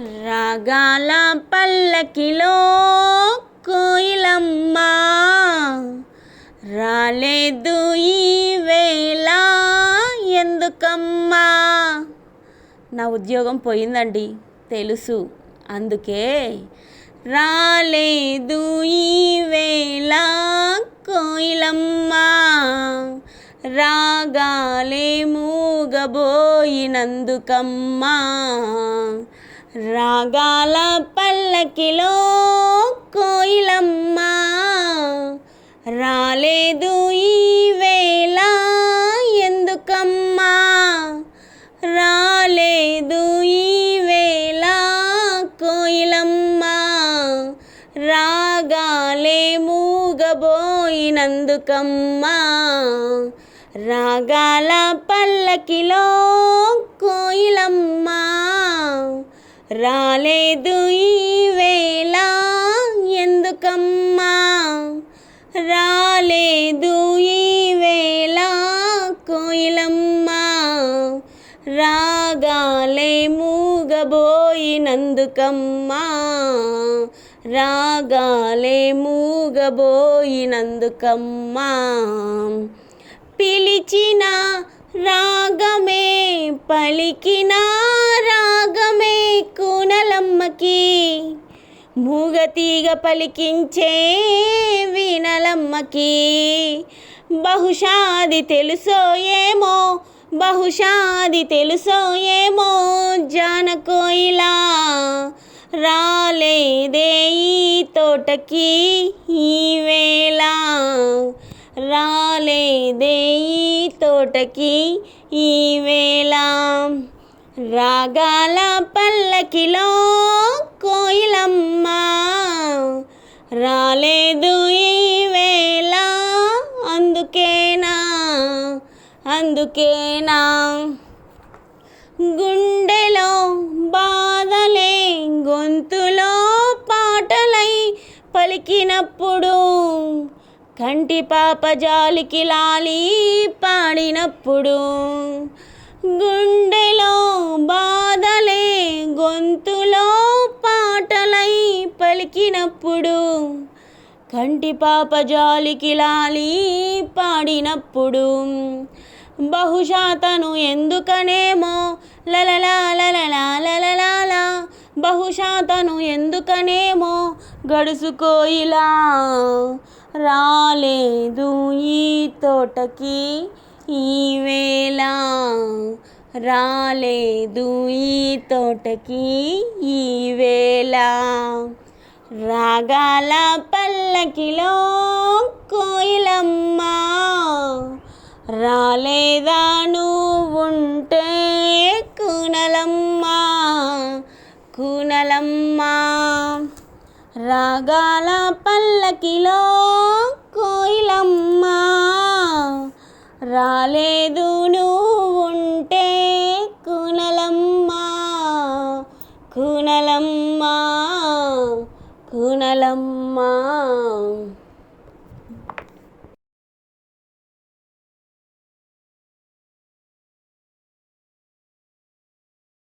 రాగాల పల్లకిలో కోయిలమ్మ. రాలేదు ఈ వేళ ఎందుకమ్మా? నా ఉద్యోగం పోయిందండి తెలుసు. అందుకే రాలేదు ఈ వేళ కోయిలమ్మ. రాగాలే మూగబోయినందుకమ్మా. రాగాల పల్లకిలో కోయిలమ్మ రాలేదు ఈవేళ ఎందుకమ్మా? రాలేదు ఈవేళ కోయిలమ్మ రాగాలే మూగబోయినందుకమ్మా. రాగాల పల్లకిలో కోయిలమ్మా రాలేదు ఈవేళ ఎందుకమ్మా? రాలేదు ఈవేళ కోయిలమ్మా. రాగాలే మూగబోయినందుకమ్మా. రాగాలే మూగబోయినందుకమ్మా. పిలిచిన రాగమే పలికినా మూగతీగ పలికించే వీణలమ్మకి. బహుశాది తెలుసో ఏమో బహుశాది తెలుసో ఏమో జానకోయిలా రాలేదే ఈ తోటకి ఈవేళ రాలేదే ఈ తోటకి ఈవేళ రాగాల పల్లకిలో కోయిలమ్మ. రాలేదు ఈవేళ అందుకేనా అందుకేనా. గుండెలో బాధలే గొంతులో పాటలై పలికినప్పుడు కంటి పాప జాలికి లాలి పాడినప్పుడు. పాడినప్పుడు కంటి పాప జాలికి లాలి పాడినప్పుడు బహుశా తను ఎందుకనేమో లలలా లలలా లలలాలా. బహుశా తను ఎందుకనేమో గడుసుకోయిలా. రాలేదు ఈ తోటకి ఈవేళ రాలేదు ఈ తోటకి ఈవేళ రాగాల పల్లకిలో కోయిలమ్మ రాలేదా నువ్వుంటే కూనలమ్మ కూనలమ్మ. రాగాల పల్లకిలో కోయిలమ్మ రాలేదు నువ్వుంటే కూనలమ్మ కూనలమ్మ. కూనలమ్మ.